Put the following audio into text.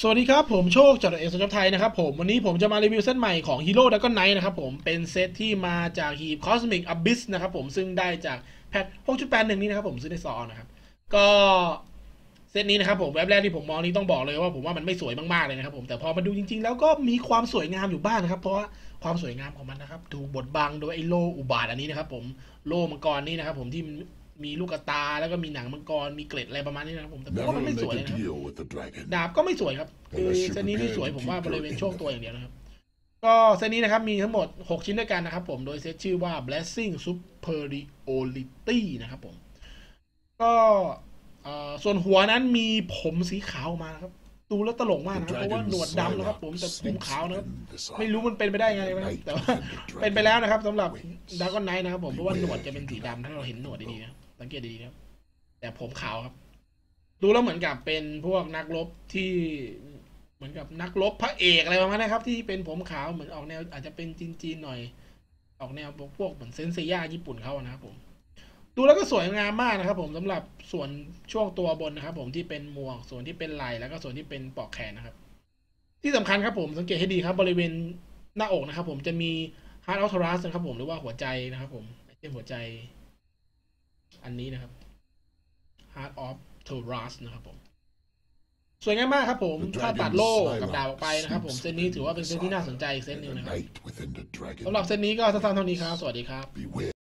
สวัสดีครับ ผมโชคจากเอกสัญชาติไทยนะครับผมวันนี้ผมจะมารีวิวเซตใหม่ของ Hero Dragon Knight นะครับผมเป็นเซตที่มาจากฮีบ Cosmic Abyss นะครับผมซึ่งได้จากแพท6.81 นี้นะครับผมซื้อในซองนะครับ ก็เซตนี้นะครับผมแวบแรกที่ผมมองนี้ต้องบอกเลยว่าผมว่ามันไม่สวยมากๆเลยนะครับผมแต่พอมาดูจริง ๆ แล้วก็มีความสวยงามอยู่บ้างนะครับ เพราะว่าความสวยงามของมันนะครับถูกบดบังโดยไอ้โลอุบาทอันนี้นะครับผมโลมังกรนี่นะครับผมที่ มีลูกตาแล้วก็มีหนังมังกรมีเกล็ดอะไรประมาณนี้นะครับผมแต่ผมว่า Never มันไม่ make สวย a เลยนะครับ deal with the dragon. ดาบก็ไม่สวยครับคือ Unless you're เซตนี้ที่ prepared สวย to ผมว่า keep บริเวณ your ช่วง end ตัว of อย่างเดียวนะครับ ก็เซตนี้นะครับมีทั้งหมด 6 ชิ้นด้วยกันนะครับผมโดยเซตชื่อว่า blessing superiority นะครับผม ก็เอ่อส่วนหัวนั้นมีผมสีขาวออกมานะครับ ดูแล้วตลกมาก The นะครับเพราะว่าหนวด dragon's ดำนะครับ ผม Psylocke แต่ผม sneaks ขาวนะครับ within the ไม่รู้มันเป็นไปได้ไงนะครับ Night แต่ว่า within the dragon เป็นไปแล้วนะครับสำหรับ wings. ดากอนไนท์นะครับผมเพราะว่าหนวดจะเป็นสีดำถ้าเราเห็นหนวดดีๆนะ สังเกตดีครับ แต่ผมขาวครับ ดูแล้วเหมือนกับเป็นพวกนักรบที่เหมือนกับนักรบพระเอกอะไรประมาณนั้นครับ ที่เป็นผมขาวเหมือนออกแนว อาจจะเป็นจีนๆหน่อย ออกแนวพวกเหมือนเซนเซียญี่ปุ่นเขานะครับผมดูแล้วก็สวยงามมากนะครับ ผมสำหรับส่วนช่วงตัวบนนะครับ ผมที่เป็นหมวกส่วนที่เป็นไหล่แล้วก็ส่วนที่เป็นปลอกแขนนะครับ ที่สำคัญครับผมสังเกตให้ดีครับ บริเวณหน้าอกนะครับ ผมจะมี Heart of Taurus นะครับ ผมหรือว่าหัวใจนะครับ ผมเช่นหัวใจ อันนี้นะครับ Heart of Taurus นะครับผม สวยงามมากครับผม The ถ้าตัด dragon's โล่ Psylocke กับดาบออกไปนะครับผม sneaks เซตนี้ within ถือว่าเป็น the เซตที่น่าสนใจ Psylocke. อีกเซตหนึ่ง The นะครับ night within the dragon. สำหรับเซตนี้ก็สั้นๆเท่านี้ครับ สวัสดีครับ Beware.